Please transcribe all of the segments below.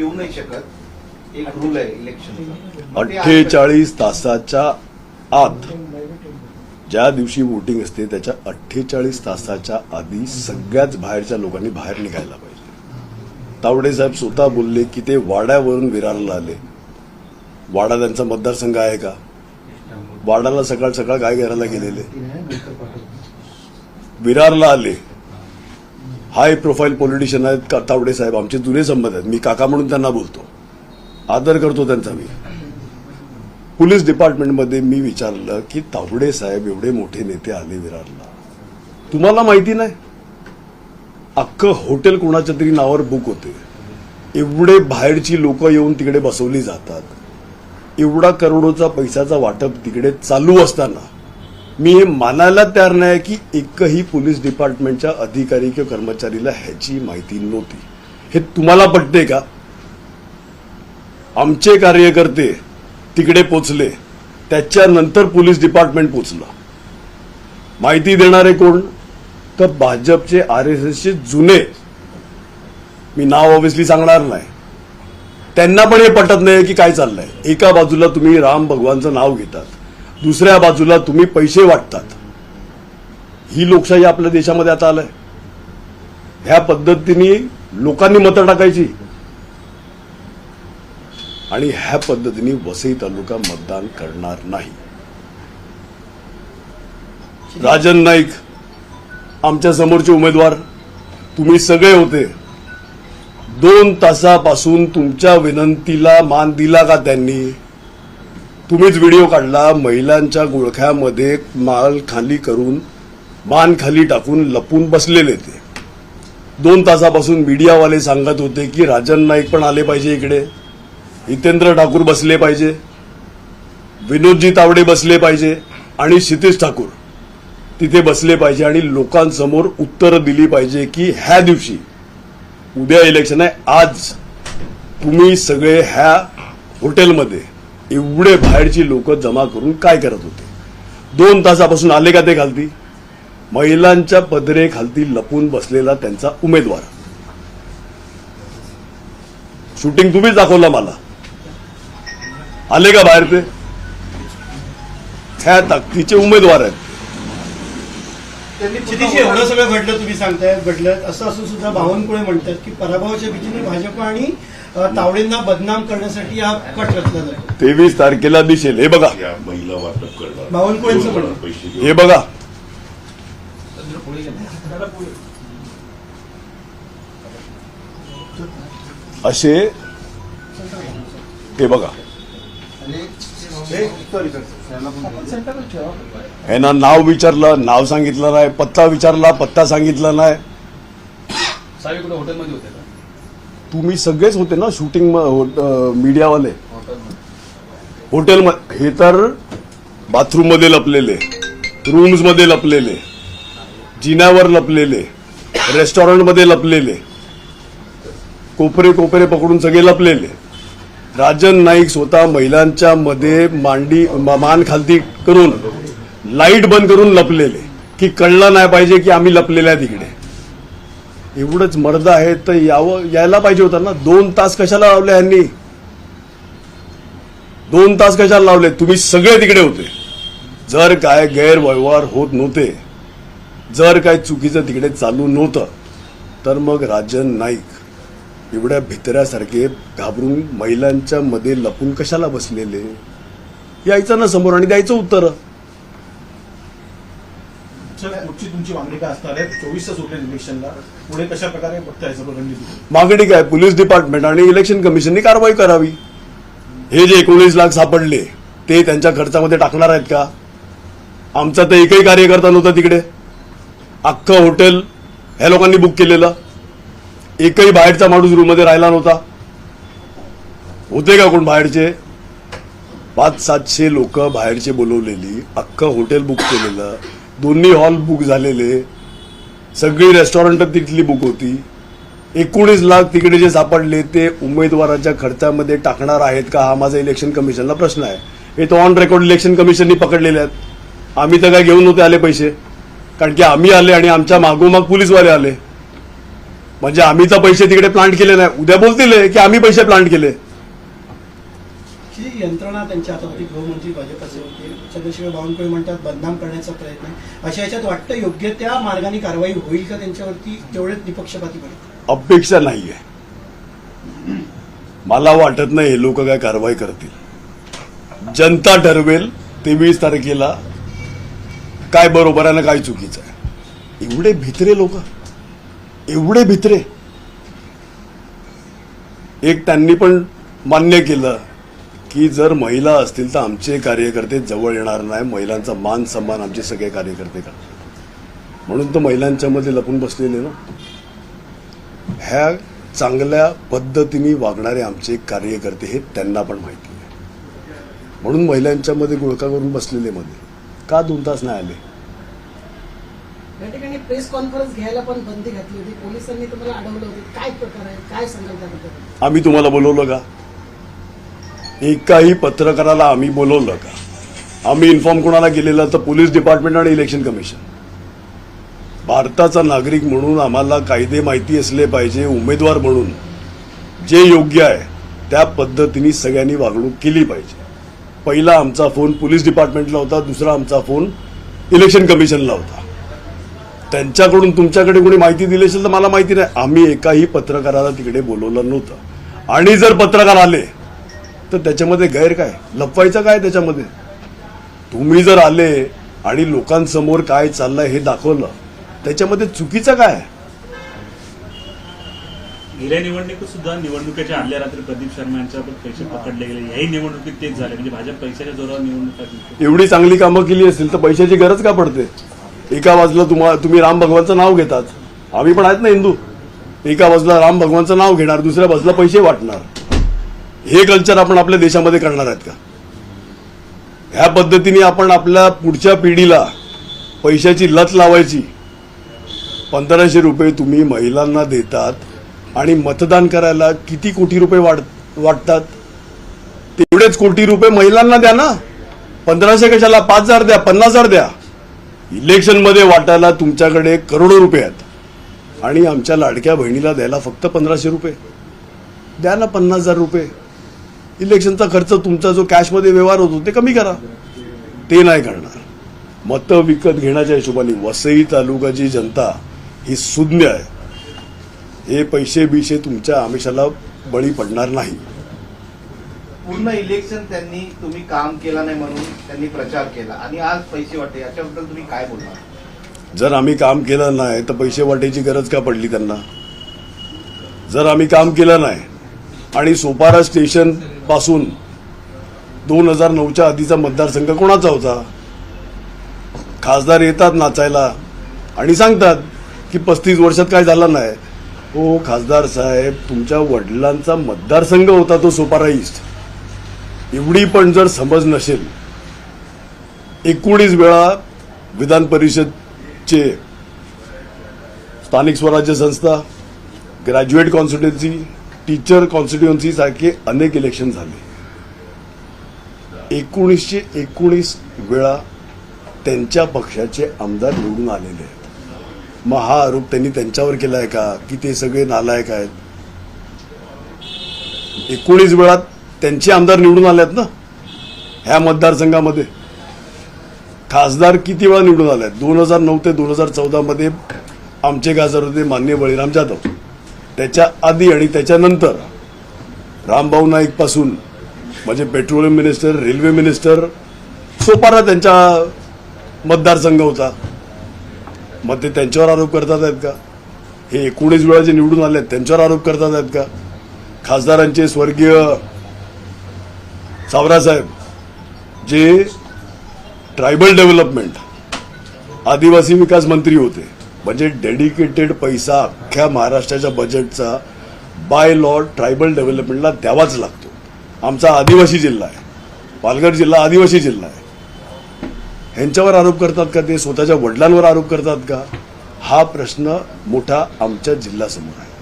येऊ नाही शकत. एक रूल आहे इलेक्शन अठ्ठेचाळीस तासाच्या आत ज्या दिवशी वोटिंग असते त्याच्या अठ्ठेचाळीस तासाच्या आधी सगळ्याच बाहेरच्या लोकांनी बाहेर निघायला पाहिजे. तावडे साहेब स्वतः बोलले की ते वाड्यावरून विरारला आले. वाडा त्यांचा मतदारसंघ आहे का? वाडाला सकाळ सकाळ काय करायला गेलेले? विरारला आले. हाय प्रोफाईल पॉलिटिशियन आहेत का- तावडे साहेब आमचे जुने संबंध आहेत. मी काका म्हणून त्यांना बोलतो. आदर करतो त्यांचा मी. पोलीस डिपार्टमेंटमध्ये मी विचारलं की तावडे साहेब एवढे मोठे नेते आले विरारला. तुम्हाला माहिती नाही? अख्खं हॉटेल कोणाच्या तरी नावावर बुक होते. एवढे बाहेरची लोक येऊन तिकडे बसवली जातात. एवढा करोडोचा पैशाचा वाटप तिकडे चालू असताना. मी हे मानायला तयार नाही की एकही पोलीस डिपार्टमेंटच्या अधिकारी किंवा कर्मचारीला ह्याची माहिती नव्हती. हे तुम्हाला पटते का? आमचे कार्यकर्ते तिकडे पोचले. त्याच्यानंतर पोलीस डिपार्टमेंट पोचलं. माहिती देणारे कोण? तर भाजपचे आर एस एसचे जुने. मी नाव ऑब्विसली सांगणार नाही. त्यांना पण हे पटत नाही की काय चाललंय. एका बाजूला तुम्ही राम भगवानचं नाव घेतात. दुसऱ्या बाजूला तुम्ही पैसे वाटतात. ही लोकशाही आपल्या देशामध्ये आता आलंय. ह्या पद्धतीने लोकांनी मतं टाकायची. आणि ह्या पद्धतीने वसई तालुका मतदान करणार नाही. राजन नाईक आमच्या समोरचे उमेदवार तुम्ही सगळे होते. दोन तासापासून तुमच्या विनंतीला मान दिला का त्यांनी? तुम्हीच व्हिडिओ काढला महिलांच्या गुळख्यामध्ये माल खाली करून मान खाली टाकून लपून बसलेले ते. दोन तासापासून मीडियावाले सांगत होते की राजन नाईक पण आले पाहिजे इकडे. हितेंद्र ठाकूर बसले पाहिजे. विनोदजी तावडे बसले पाहिजे आणि क्षितिश ठाकूर तिथे बसले पाहिजे आणि लोकांसमोर उत्तरं दिली पाहिजे की ह्या दिवशी उद्या इलेक्शन आहे आज तुम्ही सगळे ह्या हॉटेलमध्ये एवढे बाहेरची लोक जमा करून काय करत होते? दोन तासापासून आले का ते खालती महिलांच्या पदरे खालती लपून बसलेला त्यांचा उमेदवार. शूटिंग तुम्हीच दाखवलं मला. आले का बाहेर ते? ह्या ताकदीचे उमेदवार आहेत. एवढं सगळं घडलं तुम्ही सांगताय घडलं. असं असून सुद्धा बावनकुळे म्हणतात की पराभवाच्या भीतीने भाजप आणि तावडेंना बदनाम करण्यासाठी हा कट रचला जातो तेवीस तारखेला दिसेल. हे बघा. या महिला वाटप करणार. बावनकुळेंचं. पैसे घेऊन हे बघा. असे हे बघा. ह्यांना नाव विचारलं नाव सांगितलं नाही पत्ता विचारला पत्ता सांगितला नाही. साहेब कुठे हॉटेलमध्ये होते का? तुम्ही सगळेच होते ना शूटिंग मीडियावाले हॉटेल हे तर बाथरूममध्ये लपलेले रूम्समध्ये लपलेले जिन्यावर लपलेले रेस्टॉरंटमध्ये लपलेले कोपरे कोपरे पकडून सगळे लपलेले. राजन नाईक स्वतः महिलांच्या मध्ये मांडी मान खालती करून लाइट बंद करून लपलेले की कळलं नाही पाहिजे की आम्ही लपलेले आहे तिकडे. एवढंच मर्द आहे तर यावं यायला पाहिजे होतं ना. दोन तास कशाला लावले यांनी? दोन तास कशाला लावले? तुम्ही सगळे तिकडे होते. जर काय गैरव्यवहार होत नव्हते जर काय चुकीचं तिकडे चालू नव्हतं तर मग राजन नाईक एवढ्या भितऱ्यासारखे घाबरून महिलांच्या मध्ये लपून कशाला बसलेले? यायचं ना समोर आणि द्यायचं उत्तर. पुढची तुमची मागणी काय असणार आहे? चोवीस इलेक्शनला पुढे कशा प्रकारे बघताय सगळं रणनीती? मागणी काय पोलीस डिपार्टमेंट आणि इलेक्शन कमिशननी कारवाई करावी. हे जे एकोणीस लाख सापडले ते त्यांच्या खर्चामध्ये टाकणार आहेत का? आमचा तर एकही कार्यकर्ता नव्हता तिकडे. अख्खं हॉटेल ह्या लोकांनी बुक केलेलं. एकही बाहेरचा माणूस रूममध्ये राहिला नव्हता. होते का कोण बाहेरचे? पाच सातशे लोक बाहेरचे बोलवलेली अख्खं हॉटेल बुक केलेलं. दोन्ही हॉल बुक झालेले. सगळी रेस्टॉरंट तिथली बुक होती. एकोणीस लाख तिकडे जे सापडले ते उमेदवाराच्या खर्चामध्ये टाकणार आहेत का? हा माझा इलेक्शन कमिशनला प्रश्न आहे. हे तो ऑन रेकॉर्ड इलेक्शन कमिशननी पकडलेले आहेत. आम्ही तर काय घेऊन नव्हते आले पैसे. कारण की आम्ही आले आणि आमच्या मागोमाग पोलीसवाले आले. म्हणजे आम्ही तर पैसे तिकडे प्लांट केले नाही. उद्या बोलतील की आम्ही पैसे प्लांट केले. यंत्रणा त्यांच्या हातात होती गृहमंत्री भाजपाचे होते. चंद्रशेखर बावनकुळे म्हणतात बदनाम करण्याचा प्रयत्न आहे. अशा याच्यात वाटतं योग्य त्या मार्गाने कारवाई होईल का त्यांच्यावरती तेवढेच निपक्षपातीपणे अपेक्षा नाहीये. मला वाटत नाही लोक काय कारवाई करतील. जनता ठरवेल तेवीस तारखेला काय बरोबर आहे ना काय चुकीचं आहे. एवढे भित्रे लोक. एवढे भित्रे. एक त्यांनी पण मान्य केलं. की जर महिला असतील तर आमचे कार्यकर्ते जवळ येणार नाही. महिलांचा मान सन्मान आमचे सगळे कार्यकर्ते करतात. म्हणून तर महिलांच्या मध्ये लपून बसलेले ना. ह्या चांगल्या पद्धतीने वागणारे आमचे कार्यकर्ते हे त्यांना पण माहिती आहे. म्हणून महिलांच्या मध्ये गुळका करून बसलेले मध्ये. का दोन तास नाही आले? या ठिकाणी प्रेस कॉन्फरन्स घ्यायला पण बंदी घातली होती. पोलिसांनी तुम्हाला अडवलं होते. काय प्रकार आहे काय सांगाल त्याबद्दल आम्ही तुम्हाला बोलवलं का? एकाही पत्रकाराला आम्ही बोलवलं का? आम्ही इन्फॉर्म कोणाला केलेलं तर पोलीस डिपार्टमेंट आणि इलेक्शन कमिशन भारताचा नागरिक म्हणून आम्हाला कायदे माहिती असले पाहिजे उमेदवार म्हणून. जे योग्य आहे त्या पद्धतीने सगळ्यांनी वागणूक केली पाहिजे. पहिला आमचा फोन पोलीस डिपार्टमेंटला होता दुसरा आमचा फोन इलेक्शन कमिशनला होता. त्यांच्याकडून तुमच्याकडे कोणी माहिती दिली असेल तर मला माहिती नाही. आम्ही एकाही पत्रकाराला तिकडे बोलवलं नव्हतं. आणि जर पत्रकार आले तर त्याच्यामध्ये गैर काय? लपवायचं काय त्याच्यामध्ये? तुम्ही जर आले आणि लोकांसमोर काय चाललंय हे दाखवलं त्याच्यामध्ये चुकीचं काय? गेल्या निवडणुकीत सुद्धा निवडणुकीच्या आदल्या रात्री प्रदीप शर्मा यांच्यावर पैसे पकडले गेले. याही निवडणुकीत तेच झाले. म्हणजे भाजप पैशाच्या जोरावर निवडणुका. एवढी चांगली कामं केली असतील तर पैशाची गरज का पडते? एका बाजूला तुम्हा तुम्ही राम भगवानचं नाव घेतात. आम्ही पण आहेत ना हिंदू. एका बाजूला राम भगवानचं नाव घेणार दुसऱ्या बाजूला पैसे वाटणार. हे कल्चर आपण आपल्या देशामध्ये करणार आहेत का? ह्या पद्धतीने आपण आपल्या पुढच्या पिढीला पैशाची लत लावायची. पंधराशे रुपये तुम्ही महिलांना देतात आणि मतदान करायला किती कोटी रुपये वाढ वाटतात? तेवढेच कोटी रुपये महिलांना द्या ना. पंधराशे कशाला? पाच हजार द्या पन्नास हजार द्या. इलेक्शनमध्ये वाटायला तुमच्याकडे करोडो रुपये आहेत. आणि आमच्या लाडक्या बहिणीला द्यायला फक्त पंधराशे रुपये. द्या ना पन्नास हजार रुपये. इलेक्शनचा खर्च तुमचा जो कॅशमध्ये व्यवहार होतो ते कमी करा. ते नाही करणार. मतं विकत घेण्याच्या हिशोबाने वसई तालुकाची जनता ही शून्य आहे. हे पैसे बिशे तुमच्या आमिषाला बळी पडणार नाही. पूर्ण इलेक्शन त्यांनी तुम्ही काम केलं नाही म्हणून त्यांनी प्रचार केला. आणि आज पैसे वाटते याच्याबद्दल तुम्ही काय बोलणार? जर आम्ही काम केलं नाही तर पैसे वाटायची गरज का पडली त्यांना? जर आम्ही काम केलं नाही आणि सोपारा स्टेशन पासून दोन हजार नऊच्या आधीचा मतदारसंघ कोणाचा होता? खासदार येतात नाचायला आणि सांगतात की पस्तीस वर्षात काय झालं नाही. हो खासदार साहेब तुमच्या वडिलांचा मतदारसंघ होता तो सोपारा ईस्ट. एवढी पण जर समज नसेल एकोणीस वेळा विधान परिषदचे स्थानिक स्वराज्य संस्था ग्रॅज्युएट कॉन्स्टिट्युन्सी टीचर कॉन्स्टिट्युन्सी सारखे अनेक इलेक्शन झाले. एकोणीसशे एकोणीस वेळा त्यांच्या पक्षाचे आमदार निवडून आलेले आहेत. मग हा आरोप त्यांनी त्यांच्यावर केला आहे का? की ते सगळे नालायक आहेत? एकोणीस वेळा त्यांचे आमदार निवडून आले आहेत ना? ह्या मतदारसंघामध्ये. खासदार किती वेळा निवडून आले आहेत दोन हजार नऊ ते दोन हजार चौदामध्ये आमचे खासदार होते मान्य बळीराम जाधव. त्याच्या आधी आणि त्याच्यानंतर रामभाऊ नाईकपासून म्हणजे petroleum minister railway minister Sopara त्यांच्या मतदारसंघ होता. मग ते त्यांच्यावर आरोप करतात आहेत का? हे एकोणीस वेळा जे निवडून आले आहेत त्यांच्यावर आरोप करतात आहेत का? खासदारांचे स्वर्गीय सावरासाहेब जे ट्रायबल डेव्हलपमेंट आदिवासी विकास मंत्री होते. म्हणजे डेडिकेटेड पैसा अख्ख्या महाराष्ट्राच्या बजेटचा बाय लॉ ट्रायबल डेव्हलपमेंटला द्यावाच लागतो. आमचा आदिवासी जिल्हा आहे. पालघर जिल्हा आदिवासी जिल्हा आहे. ह्यांच्यावर आरोप करतात का ते? स्वतःच्या वडिलांवर आरोप करतात का? हा प्रश्न मोठा आमच्या जिल्ह्यासमोर आहे.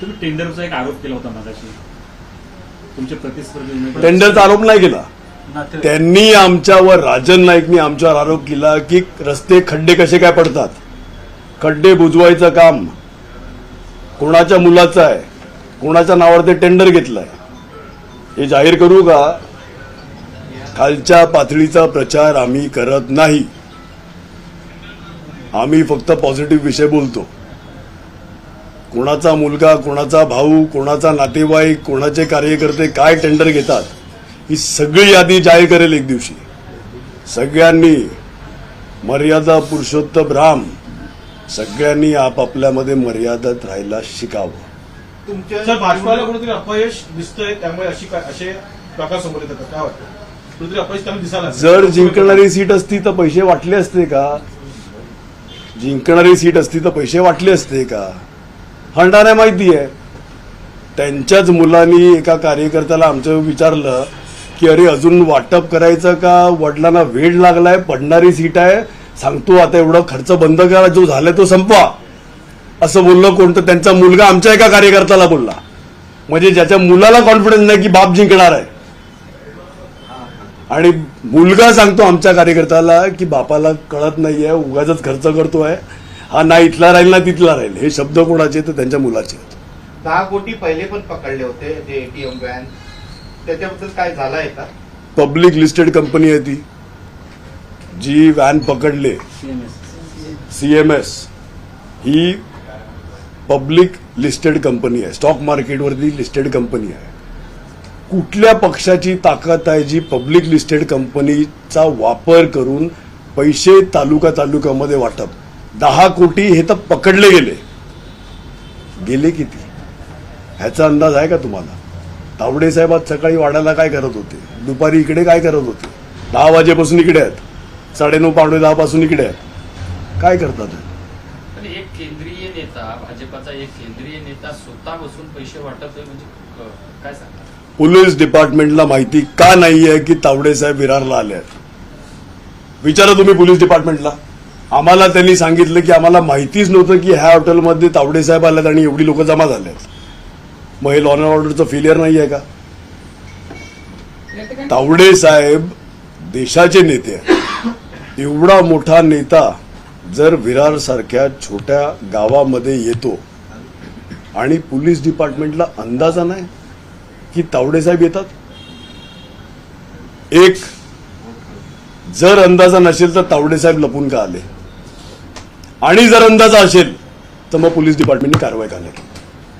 तुम्ही टेंडरचा एक आरोप केला होता मगाशी. तुमचे प्रतिस्पर्धी उमेदवार टेंडरचा आरोप नाही केला. त्यांनी आमच्यावर राजन नाईकनी आमच्यावर आरोप केला की रस्ते खड्डे कसे काय पडतात? खड्डे बुजवायचं काम. कोणाच्या मुलाचं आहे कोणाच्या नावावर ते टेंडर घेतलंय. हे जाहीर करू का? खालच्या पातळीचा प्रचार आम्ही करत नाही. आम्ही फक्त पॉझिटिव्ह विषय बोलतो. कोणाचा मुलगा कोणाचा भाऊ कोणाचा नातेवाईक कोणाचे कार्यकर्ते काय टेंडर घेतात ही सगळी यादी जाहीर करेल एक दिवशी. सगळ्यांनी मर्यादा पुरुषोत्तम राम सगळ्यांनी आपापल्यामध्ये मर्यादात राहायला शिकावं. तुमच्या भाजपाला कुठेतरी अपयश दिसतंय त्यामुळे अशी असे प्रकार समोर येतात. काय वाटतं? कुठेतरी अपयश त्यांना दिसायला जर जिंकणारी सीट असती तर पैसे वाटले असते का? जिंकणारी सीट असती तर पैसे वाटले असते का? हंडाऱ्या माहिती आहे त्यांच्याच मुलांनी एका कार्यकर्त्याला आमचं विचारलं की अरे अजून वाटप करायचं का? वडिलांना वेळ लागलाय पडणारी सीट आहे सांगतो आता एवढा खर्च बंद करा जो झालाय तो संपवा. असं बोललं कोणतं त्यांचा मुलगा आमच्या एका कार्यकर्त्याला बोलला. म्हणजे ज्याच्या मुलाला कॉन्फिडन्स नाही की बाप जिंकणार आहे. आणि मुलगा सांगतो आमच्या कार्यकर्त्याला की बापाला कळत नाहीये उगाच खर्च करतोय. हा ना इथला राहील ना तिथला राहील. हे शब्द कोणाचे? तर त्यांच्या मुलाचे. दहा कोटी पहिले पण पकडले होते ते एटीएम व्हॅन. त्याच्याबद्दल काय झालं आहे का? पब्लिक लिस्टेड कंपनी आहे ती. जी व्हॅन पकडले. सीएमएस ही पब्लिक लिस्टेड कंपनी आहे. स्टॉक मार्केटवरती लिस्टेड कंपनी आहे. कुठल्या पक्षाची ताकद आहे जी पब्लिक लिस्टेड कंपनीचा वापर करून पैसे तालुका तालुक्यामध्ये वाटप? दहा कोटी हे तर पकडले गेले. गेले किती? ह्याचा अंदाज आहे का तुम्हाला? तावडे साहेब आज सकाळी वाड्याला काय करत होते? दुपारी इकडे काय करत होते? दहा वाजेपासून इकडे आहेत. साडेनऊ पावणे दहा पासून इकडे आहेत काय करतात? पण एक केंद्रीय नेता भाजपाचा एक केंद्रीय नेता स्वतः बसून पैसे वाटतोय म्हणजे क- काय सांगता पोलीस डिपार्टमेंटला माहिती का नाहीये की तावडे साहेब विरारला आले आहेत? विचारा तुम्ही पोलीस डिपार्टमेंटला. आम्हाला त्यांनी सांगितलं की आम्हाला माहितीच नव्हतं की ह्या हॉटेलमध्ये तावडे साहेब आलेत आणि एवढी लोक जमा झाले आहेत. मग हे लॉ अँड ऑर्डरचं फेलियर नाही आहे का? तावडे साहेब देशाचे नेते आहेत. एवढा मोठा नेता जर विरार सारख्या छोट्या गावामध्ये येतो आणि पोलीस डिपार्टमेंटला अंदाजा नाही की तावडेसाहेब येतात? एक जर अंदाजा नसेल तर तावडेसाहेब लपून का आले? आणि जर अंदाजा असेल तर मग पोलीस डिपार्टमेंटने कारवाई का नाही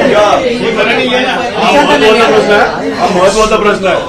गया हा. महत्त्वाचा प्रश्न आहे.